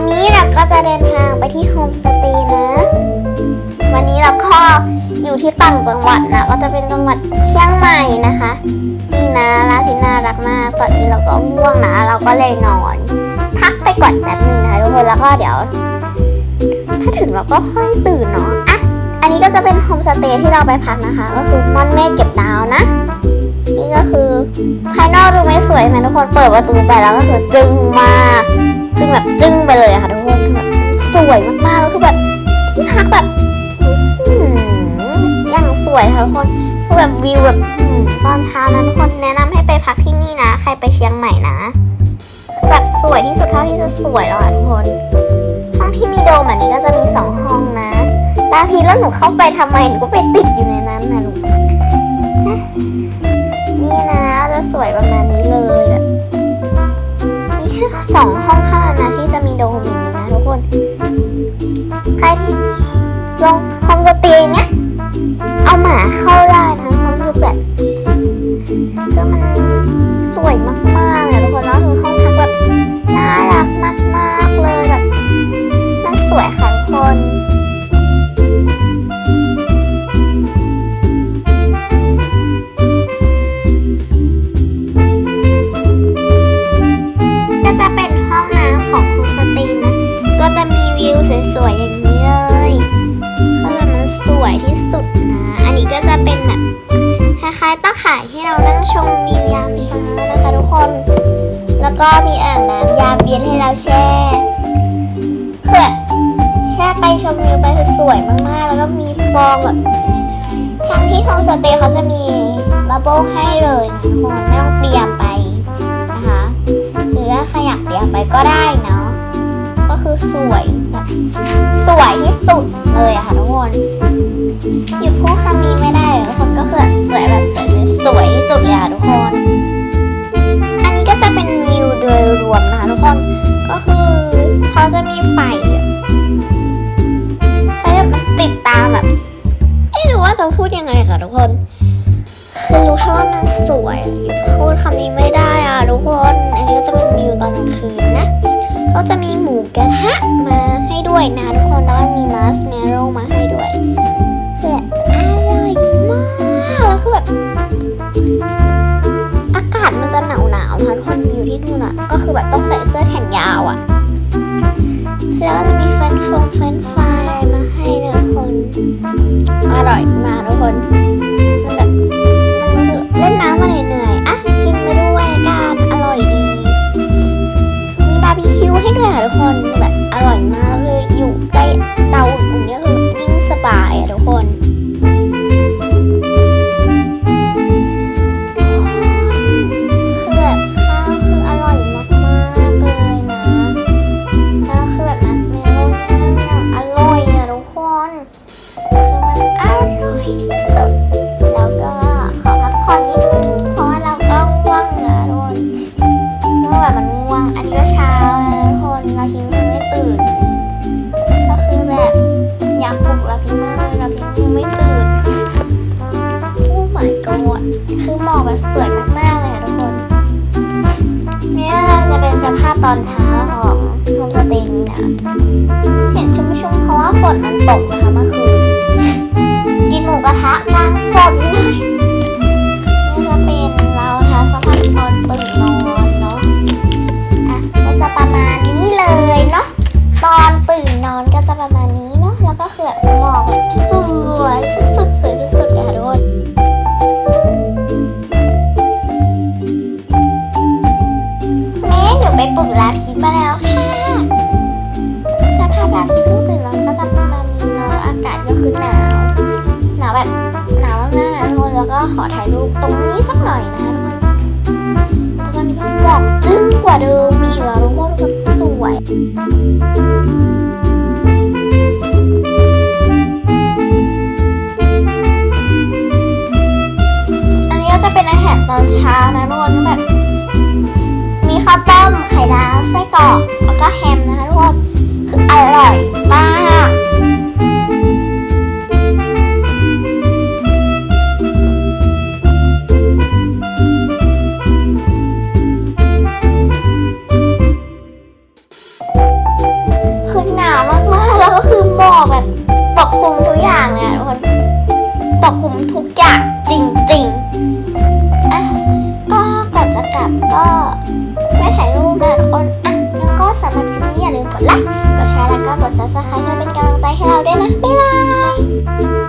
วันนี้เราก็จะเดินทางไปที่โฮมสเตย์นะ วันนี้เราก็อยู่ที่ต่างจังหวัดนะ ก็จะเป็นจังหวัดเชียงใหม่นะคะ นี่นะลาพิน่ารักมาก ตอนนี้เราก็ง่วงนะ เราก็เลยนอน พักไปก่อนแป๊บหนึงนะคะทุกคนแล้วก็เดี๋ยว ถ้าถึงเราก็ค่อยตื่นเนาะอะอันนี้ก็จะเป็นโฮมสเตย์ที่เราไปพักนะคะ ก็คือม่อนเมฆเก็บดาวนะนี่ก็คือภายนอกดูไม่สวยไหมทุกคนเปิดประตูไปแล้วก็คือจึงมาก จึ้งไปเลยอะค่ะทุกคนคือแบบสวยมากๆแล้วคือแบบที่พักแบบอย่างสวยค่ะทุกคนคือแบบวิวแบบตอนเช้านั้นทุกคนแนะนำให้ไปพักที่นี่นะ ใครไปเชียงใหม่นะคือแบบสวยที่สุดเท่าที่จะสวยแล้วค่ะทุกคนห้องที่มีโดมอันนี้ก็จะมีสองห้องนะลาพีแล้วหนูเข้าไปทำไมหนูก็ไปติดอยู่ในนั้นนะลูกนี่นะจะสวยประมาณนี้เลยแบบมีแค่สองห้องเท่านั้นนะที่ จะ สวยๆอย่างนี้เลยคือแบบมันสวยที่สุดนะ อันนี้ก็จะเป็นแบบคล้ายๆต้าข่ายที่เรานั่งชมวิวยามเช้านะคะทุกคน แล้วก็มีอ่างน้ำยามเย็นให้เราแช่คือแบบแช่ไปชมวิวไปสวยมากๆ แล้วก็มีฟองแบบทางที่โฮมสเตย์เขาจะมีบับเบิ้ลให้เลยนะทุกคนไม่ต้องเตรียมไปนะคะ หรือถ้าใครอยากเตรียมไปก็ได้นะ สวยแบบสวยที่สุดเลยอะค่ะทุกคนหยุดพูดคำนี้ไม่ได้เลยทุกคนก็คือแบบสวยแบบสวยสวยที่สุดเลยอะทุกคน อันนี้ก็จะเป็นวิวโดยรวมนะคะทุกคนก็คือเขาจะมีไฟไฟแบบติดตามแบบไม่รู้ว่าจะพูดยังไงค่ะทุกคนคือรู้แค่ว่ามันสวยพูดคำนี้ไม่ได้อะทุกคน อันนี้ก็จะเป็นวิวตอนกลางคืนนะ เขาจะมีหมูกระทะมาให้ด้วยนะทุกคนแล้วมีมัสเมโร่มาให้ด้วยคืออร่อยมากแล้วคือแบบ อากาศมันจะหนาวหนาวนะทุกคนอยู่ที่นู่นอะ ก็คือแบบต้องใส่เสื้อแขนยาวอะ แล้วจะมีเฟรนฟงเฟรนฟรายมาให้นะทุกคน อร่อยมากทุกคน ทุกคนเราพิมพ์ยังไม่ตื่น ก็คือแบบอยากปลุกเราพิมพ์มากเลยเราพิมพ์ยังไม่ตื่นโอ้ my god คือหมอกแบบสวยมากๆเลยค่ะทุกคน เนี่ยจะเป็นสภาพตอนเช้าของโฮมสเตย์นี้นะ เห็นชุ่มๆเพราะว่าฝนมันตกนะคะเมื่อคืน ก็ขอถ่ายรูปตรงนี้สักหน่อยนะคะทุกคนแต่ตอนนี้มันหมอกจึ้งกว่าเดิมอีกอะทุกคนแบบสวยอันนี้ก็จะเป็นอาหารตอนเช้านะทุกคนแบบ มีข้าวต้มไข่ดาวไส้กรอกแล้วก็แฮมนะคะทุกคนคืออร่อยมากือหนาวมากๆ แล้วก็คือหมอกแบบปกคลุมทุกอย่างเลยทุกคนปกคลุมทุกอย่างจริงๆอะก็ก่อนจะกลับก็ไม่ถ่ายรูปนะทุกคนอะแล้วก็สำหรับคลิปนี้อย่าลืมกดไลค์กดแชร์แล้วก็กด subscribe เพื่อเป็นกำลังใจให้เราด้วยนะ บ๊ายบาย